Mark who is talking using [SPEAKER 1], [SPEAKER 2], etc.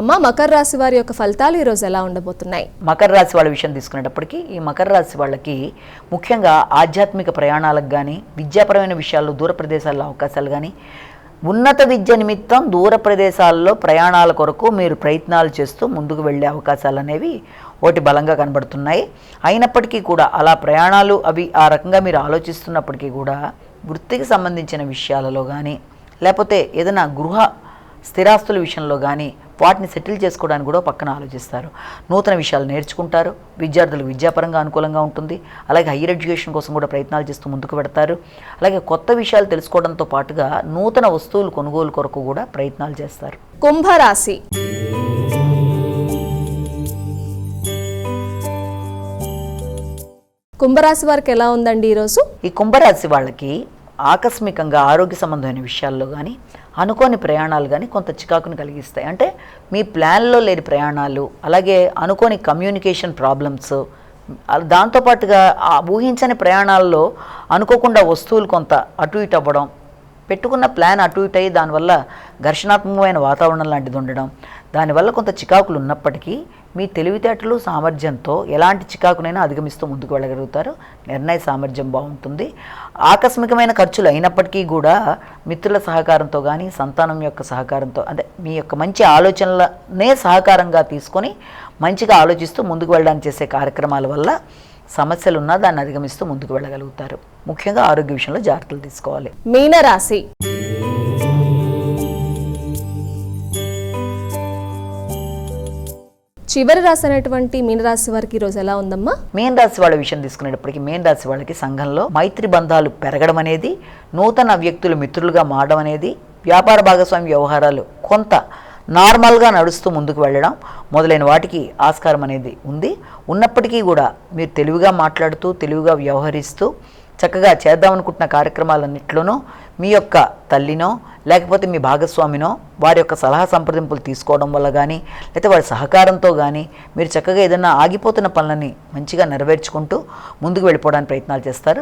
[SPEAKER 1] అమ్మ మకర రాశి వారి యొక్క ఫలితాలు ఈరోజు ఎలా ఉండబోతున్నాయి?
[SPEAKER 2] మకర రాశి వాళ్ళ విషయం తీసుకునేటప్పటికీ ఈ మకర రాశి వాళ్ళకి ముఖ్యంగా ఆధ్యాత్మిక ప్రయాణాలకు కానీ విద్యాపరమైన విషయాల్లో దూర ప్రదేశాల్లో అవకాశాలు కానీ ఉన్నత విద్య నిమిత్తం దూర ప్రదేశాల్లో ప్రయాణాల కొరకు మీరు ప్రయత్నాలు చేస్తూ ముందుకు వెళ్ళే అవకాశాలు అనేవి ఒకటి బలంగా కనబడుతున్నాయి. అయినప్పటికీ కూడా అలా ప్రయాణాలు అవి ఆ రకంగా మీరు ఆలోచిస్తున్నప్పటికీ కూడా వృత్తికి సంబంధించిన విషయాలలో కానీ లేకపోతే ఏదైనా గృహ స్థిరాస్తుల విషయంలో కానీ వాటిని సెటిల్ చేసుకోవడానికి కూడా పక్కన ఆలోచిస్తారు. నూతన విషయాలు నేర్చుకుంటారు. విద్యార్థులకు విద్యాపరంగా అనుకూలంగా ఉంటుంది. అలాగే హయ్యర్ ఎడ్యుకేషన్ కోసం కూడా ప్రయత్నాలు చేస్తూ ముందుకు పెడతారు. అలాగే కొత్త విషయాలు తెలుసుకోవడంతో పాటుగా నూతన వస్తువులు కొనుగోలు కొరకు కూడా ప్రయత్నాలు చేస్తారు.
[SPEAKER 1] కుంభరాశి. కుంభరాశి వారికి ఎలా ఉందండి ఈరోజు?
[SPEAKER 2] ఈ కుంభరాశి వాళ్ళకి ఆకస్మికంగా ఆరోగ్య సంబంధమైన విషయాల్లో కానీ అనుకోని ప్రయాణాలు కానీ కొంత చికాకును కలిగిస్తాయి. అంటే మీ ప్లాన్లో లేని ప్రయాణాలు అలాగే అనుకోని కమ్యూనికేషన్ ప్రాబ్లమ్స్ దాంతోపాటుగా ఆ ఊహించని ప్రయాణాల్లో అనుకోకుండా వస్తువులు కొంత అటు ఇటు అవ్వడం పెట్టుకున్న ప్లాన్ అటు ఇటు అయ్యి దానివల్ల ఘర్షణాత్మకమైన వాతావరణం లాంటిది ఉండడం దానివల్ల కొంత చికాకులు ఉన్నప్పటికీ మీ తెలివితేటలు సామర్థ్యంతో ఎలాంటి చికాకునైనా అధిగమిస్తూ ముందుకు వెళ్ళగలుగుతారు. నిర్ణయ సామర్థ్యం బాగుంటుంది. ఆకస్మికమైన ఖర్చులు అయినప్పటికీ కూడా మిత్రుల సహకారంతో కానీ సంతానం యొక్క సహకారంతో అంటే మీ యొక్క మంచి ఆలోచనలనే సహకారంగా తీసుకొని మంచిగా ఆలోచిస్తూ ముందుకు వెళ్ళడానికి చేసే కార్యక్రమాల వల్ల సమస్యలు ఉన్నా దాన్ని అధిగమిస్తూ ముందుకు వెళ్ళగలుగుతారు. ముఖ్యంగా ఆరోగ్య విషయంలో జాగ్రత్తలు తీసుకోవాలి.
[SPEAKER 1] మీనరాశి. చివరి రాసినటువంటి మీనరాశి వారికి ఈరోజు ఎలా ఉందమ్మా?
[SPEAKER 2] మేన్ రాశి వాళ్ళ విషయం తీసుకునేటప్పటికి మేన్ రాశి వాళ్ళకి సంఘంలో మైత్రి బంధాలు పెరగడం అనేది నూతన వ్యక్తులు మిత్రులుగా మారడం అనేది వ్యాపార భాగస్వామి వ్యవహారాలు కొంత నార్మల్గా నడుస్తూ ముందుకు వెళ్ళడం మొదలైన వాటికి ఆస్కారం అనేది ఉంది. ఉన్నప్పటికీ కూడా మీరు తెలివిగా మాట్లాడుతూ తెలివిగా వ్యవహరిస్తూ చక్కగా చేద్దామనుకుంటున్న కార్యక్రమాలన్నింటిలోనూ మీ యొక్క తల్లినో లేకపోతే మీ భాగస్వామినో వారి యొక్క సలహా సంప్రదింపులు తీసుకోవడం వల్ల కానీ లేకపోతే వారి సహకారంతో కానీ మీరు చక్కగా ఏదైనా ఆగిపోతున్న పనులని మంచిగా నెరవేర్చుకుంటూ ముందుకు వెళ్ళిపోవడానికి ప్రయత్నాలు చేస్తారు.